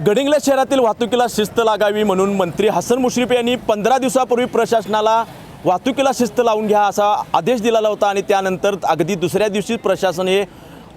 गडिंग्लज शहरातील वाहतुकीला शिस्त लागावी म्हणून मंत्री हसन मुश्रीफ यांनी पंधरा दिवसापूर्वी प्रशासनाला वाहतुकीला शिस्त लावून घ्या असा आदेश दिलेला होता आणि त्यानंतर अगदी दुसऱ्या दिवशी प्रशासन हे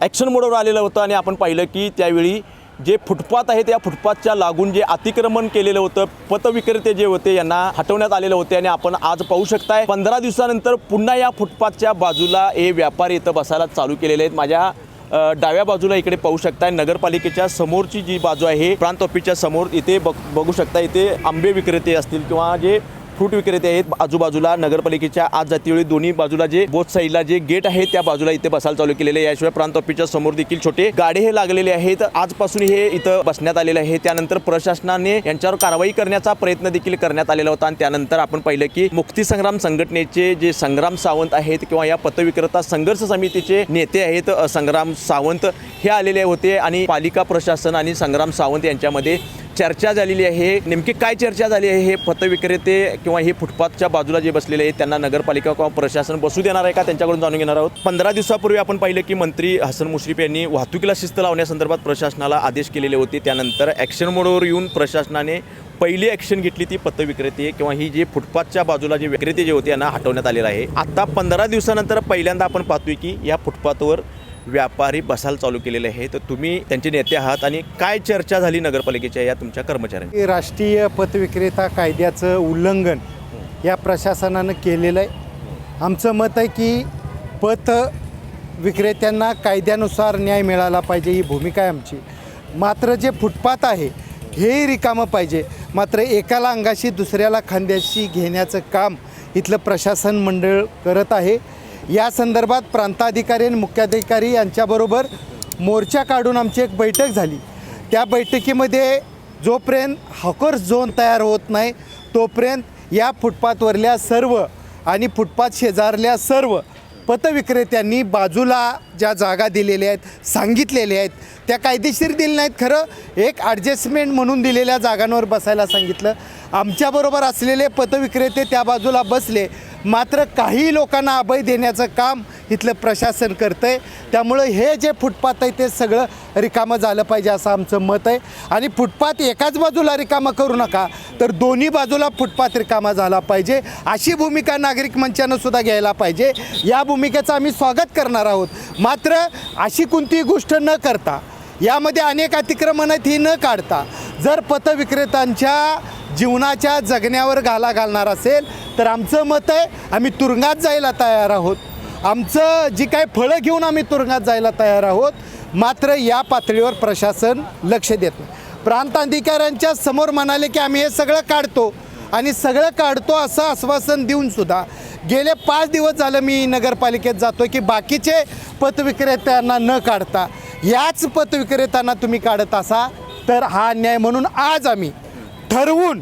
ॲक्शन मोडवर आलेलं होतं आणि आपण पाहिलं की त्यावेळी जे फुटपाथ आहे त्या फुटपाथच्या लागून जे अतिक्रमण केलेलं होतं पथविक्रेते जे होते यांना हटवण्यात आलेले होते आणि आपण आज पाहू शकताय पंधरा दिवसानंतर पुन्हा या फुटपाथच्या बाजूला हे व्यापारी इथं बसायला चालू केलेले आहेत. माझ्या डाव्या बाजूला इकडे पाहू शकताय. नगरपालिकेच्या समोरची जी बाजू आहे प्रांत ऑफिसच्या समोर इथे बघ बघू शकता इथे आंबे विक्रेते असतील किंवा जे फ्रूट विक्रेते आहेत आजूबाजूला नगरपालिकेच्या आज जातीवेळी दोन्ही बाजूला जे बोथ साईडला जे गेट आहे त्या बाजूला इथे बसायला चालू केलेले याशिवाय प्रांत ऑफिसच्या समोर देखील छोटे गाडे हे लागलेले आहेत. आजपासून हे इथं बसण्यात आलेले आहे. त्यानंतर प्रशासनाने यांच्यावर कारवाई करण्याचा प्रयत्न देखील करण्यात आलेला होता. आणि त्यानंतर आपण पाहिलं की मुक्ती संग्राम संघटनेचे जे संग्राम सावंत आहेत किंवा या पतविक्रेता संघर्ष समितीचे नेते आहेत संग्राम सावंत हे आलेले होते. आणि पालिका प्रशासन आणि संग्राम सावंत यांच्यामध्ये चर्चा झालेली आहे. नेमकी काय चर्चा झाली आहे हे पथविक्रेते किंवा हे फुटपाथच्या बाजूला जे बसलेले आहेत त्यांना नगरपालिका किंवा प्रशासन बसू देणार आहे का? त्यांच्याकडून जाणून घेणार आहोत. पंधरा दिवसापूर्वी आपण पाहिलं की मंत्री हसन मुश्रीफ यांनी वाहतुकीला शिस्त लावण्यासंदर्भात प्रशासनाला आदेश केलेले होते. त्यानंतर ॲक्शन मोडवर येऊन प्रशासनाने पहिली ॲक्शन घेतली ती पथविक्रेते किंवा ही जे फुटपाथच्या बाजूला जे विक्रेते जे होते यांना हटवण्यात आलेलं आहे. आता पंधरा दिवसानंतर पहिल्यांदा आपण पाहतोय की या फुटपाथवर व्यापारी बसायला चालू केलेले आहे तर तुम्ही त्यांचे नेते आहात आणि काय चर्चा झाली नगरपालिकेच्या या तुमच्या कर्मचाऱ्यांनी राष्ट्रीय पतविक्रेता कायद्याचं उल्लंघन या प्रशासनानं केलेलं आहे. आमचं मत आहे की पत विक्रेत्यांना कायद्यानुसार न्याय मिळाला पाहिजे ही भूमिका आहे आमची. मात्र जे फुटपाथ आहे हेही रिकामं पाहिजे. मात्र एकाला अंगाशी दुसऱ्याला खांद्याशी घेण्याचं काम इथलं प्रशासन मंडळ करत आहे. या संदर्भात प्रांताधिकारी आणि मुख्याधिकारी यांच्याबरोबर मोर्चा काढून आमची एक बैठक झाली. त्या बैठकीमध्ये जोपर्यंत हॉकर्स झोन तयार होत नाही तोपर्यंत या फुटपाथवरल्या सर्व आणि फुटपाथ शेजारल्या सर्व पतविक्रेत्यांनी बाजूला ज्या जागा दिलेल्या आहेत सांगितलेल्या आहेत त्या कायदेशीर दिल्या नाहीत खरं. एक ॲडजस्टमेंट म्हणून दिलेल्या जागांवर बसायला सांगितलं. आमच्याबरोबर असलेले पतविक्रेते त्या बाजूला बसले. मात्र काही लोकांना अभय देण्याचं काम इथलं प्रशासन करतं आहे त्यामुळं हे जे फुटपाथ आहे ते सगळं रिकामं झालं पाहिजे असं आमचं मत आहे. आणि फुटपाथ एकाच बाजूला रिकामा करू नका तर दोन्ही बाजूला फुटपाथ रिकामा झाला पाहिजे. अशी भूमिका नागरिक मंचानं सुद्धा घ्यायला पाहिजे. या भूमिकेचं आम्ही स्वागत करणार आहोत. मात्र अशी कोणतीही गोष्ट न करता यामध्ये अनेक अतिक्रमण आहेत ही न काढता जर पथविक्रेत्यांच्या जीवनाच्या जगण्यावर घाला घालणार असेल तर आमचं मत आहे आम्ही तुरुंगात जायला तयार आहोत. आमचं जी काय फळं घेऊन आम्ही तुरुंगात जायला तयार आहोत मात्र या पातळीवर प्रशासन लक्ष देत नाही. प्रांताधिकाऱ्यांच्या समोर म्हणाले की आम्ही हे सगळं काढतो आणि सगळं काढतो असं आश्वासन देऊन सुद्धा गेले पाच दिवस झालं मी नगरपालिकेत जातो की बाकीचे पतविक्रेत्यांना न काढता याच पतविक्रेत्यांना तुम्ही काढत असा तर हा अन्याय म्हणून आज आम्ही ठरवून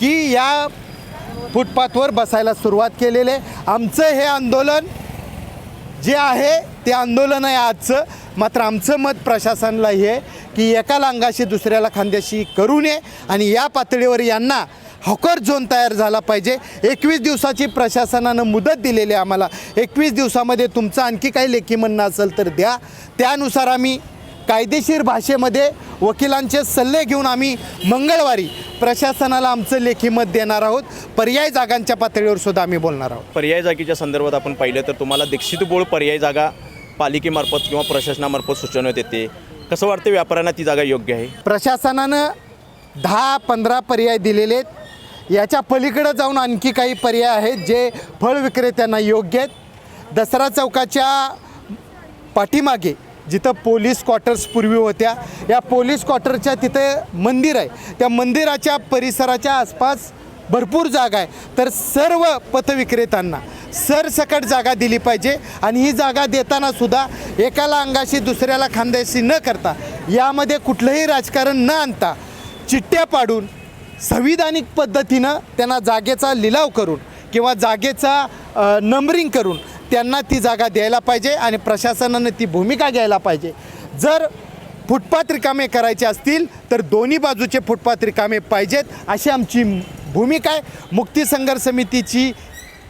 की या फुटपाथवर बसायला सुरुवात केलेली आहे. आमचं हे आंदोलन जे आहे ते आंदोलन आहे आजचं. मात्र आमचं मत प्रशासनाला हे की एकाला अंगाशी दुसऱ्याला खांद्याशी करू नये आणि या पातळीवर यांना हॉकर झोन तयार झाला पाहिजे. एकवीस दिवसाची प्रशासनानं मुदत दिलेली आहे आम्हाला. एकवीस दिवसामध्ये तुमचं आणखी काही लेखी म्हणणं असेल तर द्या. त्यानुसार आम्ही कायदेशीर भाषेमध्ये वकिलांचे सल्ले घेऊन आम्ही मंगळवारी प्रशासनाला आमचं लेखी मत देणार आहोत. पर्याय जागांच्या पातळीवर सुद्धा आम्ही बोलणार आहोत. पर्याय जागेच्या संदर्भात आपण पाहिलं तर तुम्हाला दीक्षित बोळ पर्याय जागा पालिकेमार्फत किंवा प्रशासनामार्फत सुचवण्यात येते. कसं वाटतं व्यापाऱ्यांना ती जागा योग्य आहे? प्रशासनानं दहा पंधरा पर्याय दिलेले आहेत. याच्या पलीकडं जाऊन आणखी काही पर्याय आहेत जे फळ विक्रेत्यांना योग्य आहेत. दसरा चौकाच्या पाठीमागे जिथं पोलीस क्वार्टर्स पूर्वी होत्या या पोलीस क्वार्टरच्या तिथे मंदिर आहे. त्या मंदिराच्या परिसराच्या आसपास भरपूर जागा आहे. तर सर्व पथविक्रेत्यांना सरसकट जागा दिली पाहिजे आणि ही जागा देताना सुद्धा एकाला अंगाशी दुसऱ्याला खांद्याशी न करता यामध्ये कुठलंही राजकारण न आणता चिठ्ठ्या पाडून संविधानिक पद्धतीनं त्यांना जागेचा लिलाव करून किंवा जागेचा नंबरिंग करून त्यांना ती जागा द्यायला पाहिजे आणि प्रशासनानं ती भूमिका घ्यायला पाहिजे. जर फुटपाथ रिकामे करायचे असतील तर दोन्ही बाजूचे फुटपाथ रिकामे पाहिजेत अशी आमची भूमिका आहे. मुक्ती संघर्ष समितीची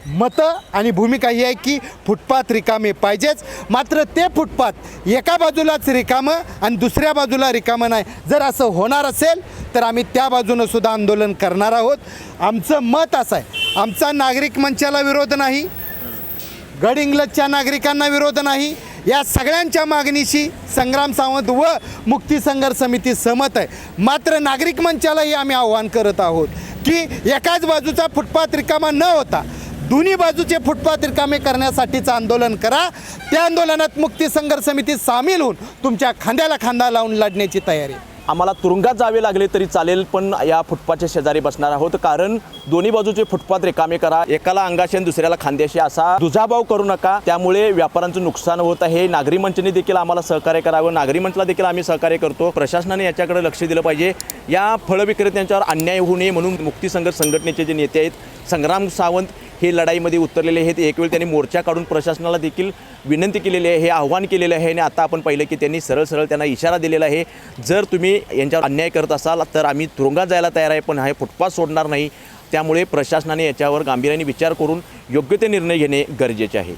मतं आणि भूमिका ही आहे की फुटपाथ रिकामे पाहिजेच मात्र ते फुटपाथ एका बाजूलाच रिकामं आणि दुसऱ्या बाजूला रिकामं नाही. जर असं होणार असेल तर आम्ही त्या बाजूनं सुद्धा आंदोलन करणार आहोत. आमचं मत असं आहे. आमचा नागरिक मंचाला विरोध नाही. गड इंग्लजच्या नागरिकांना विरोध नाही. या सगळ्यांच्या मागणीशी संग्राम सावंत व मुक्ती संघर्ष समिती सहमत आहे. मात्र नागरिक मंचालाही आम्ही आव्हान करत आहोत की एकाच बाजूचा फुटपाथ रिकामा न होता दोन्ही बाजूचे फुटपाथ रिकामे करण्यासाठीचं आंदोलन करा. त्या आंदोलनात मुक्ती संघर्ष समिती सामील होऊन तुमच्या खांद्याला खांदा लावून लढण्याची तयारी. आम्हाला तुरुंगात जावे लागले तरी चालेल पण या फुटपाथच्या शेजारी बसणार आहोत. कारण दोन्ही बाजूचे फुटपाथ रिकामे करा. एकाला अंगाशी आणि दुसऱ्याला खांद्याशी असा दुजाभाव करू नका. त्यामुळे व्यापाऱ्यांचं नुकसान होत आहे. नागरी मंचने देखील आम्हाला सहकार्य करावं. नागरी मंचला देखील आम्ही सहकार्य करतो. प्रशासनाने याच्याकडे लक्ष दिलं पाहिजे. या फळ विक्रेत्यांच्यावर अन्याय होऊ नये म्हणून मुक्ती संघर्ष संघटनेचे जे नेते आहेत संग्राम सावंत हे लढाईमध्ये उतरलेले आहेत. एक वेळ त्यांनी मोर्चा काढून प्रशासनाला देखील विनंती केलेली आहे हे आव्हान केलेलं आहे. आणि आता आपण पाहिलं की त्यांनी सरळ सरळ त्यांना इशारा दिलेला आहे. जर तुम्ही यांच्यावर अन्याय करत असाल तर आम्ही तुरुंगात जायला तयार आहे पण हा फुटपाथ सोडणार नाही. त्यामुळे प्रशासनाने याच्यावर गांभीर्याने विचार करून योग्य ते निर्णय घेणे गरजेचे आहे.